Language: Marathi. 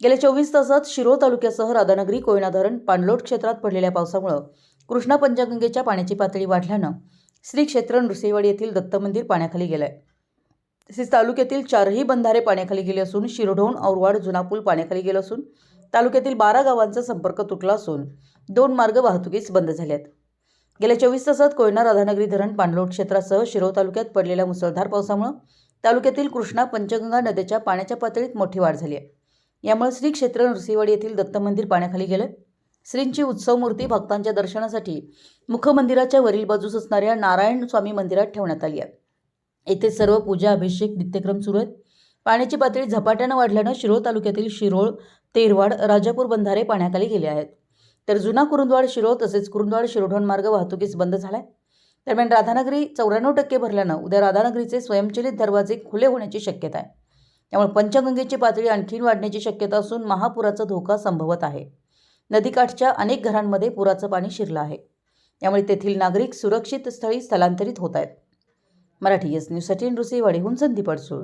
गेल्या चोवीस तासात शिरो तालुक्यासह राधानगरी कोयना धरण पाणलोट क्षेत्रात पडलेल्या पावसामुळं कृष्णा पंचगंगेच्या पाण्याची पातळी वाढल्यानं श्री क्षेत्र नृसिंहवाडी येथील दत्त मंदिर पाण्याखाली गेलंय. तसेच तालुक्यातील चारही बंधारे पाण्याखाली गेले असून शिरढोण औरवाड जुना पूल पाण्याखाली गेला असून तालुक्यातील बारा गावांचा संपर्क तुटला असून दोन मार्ग वाहतुकीस बंद झाले आहेत गेल्या चोवीस तासात कोयना राधानगरी धरण पाणलोट क्षेत्रासह शिरो तालुक्यात पडलेल्या मुसळधार पावसामुळे तालुक्यातील कृष्णा पंचगंगा नद्याच्या पाण्याच्या पातळीत मोठी वाढ झाली आहे. यामुळे श्री क्षेत्र नृसिंहवाडी येथील दत्त मंदिर पाण्याखाली गेलं. श्रींची उत्सव मूर्ती भक्तांच्या दर्शनासाठी मुखमंदिराच्या वरील बाजूस असणाऱ्या नारायण स्वामी मंदिरात ठेवण्यात आली आहे. येथे सर्व पूजा अभिषेक नित्यक्रम सुरू आहेत. पाण्याची पातळी झपाट्यानं वाढल्यानं शिरोळ तालुक्यातील शिरोळ तेरवाड राजापूर बंधारे पाण्याखाली गेले आहेत. तर जुना कुरुंदवाड शिरोळ तसेच कुरुंदवाड शिरोढोण मार्ग वाहतुकीस बंद झालाय. दरम्यान राधानगरी चौऱ्याण्णव टक्के भरल्यानं उद्या राधानगरीचे स्वयंचलित दरवाजे खुले होण्याची शक्यता आहे. त्यामुळे पंचगंगेची पातळी आणखीन वाढण्याची शक्यता असून महापुराचा धोका संभवत आहे. नदीकाठच्या अनेक घरांमध्ये पुराचं पाणी शिरलं आहे. त्यामुळे तेथील नागरिक सुरक्षित स्थळी स्थलांतरित होत आहेत. मराठी एस न्यूजसाठी नृसिंहवाडीहून संदीप अडसूळ.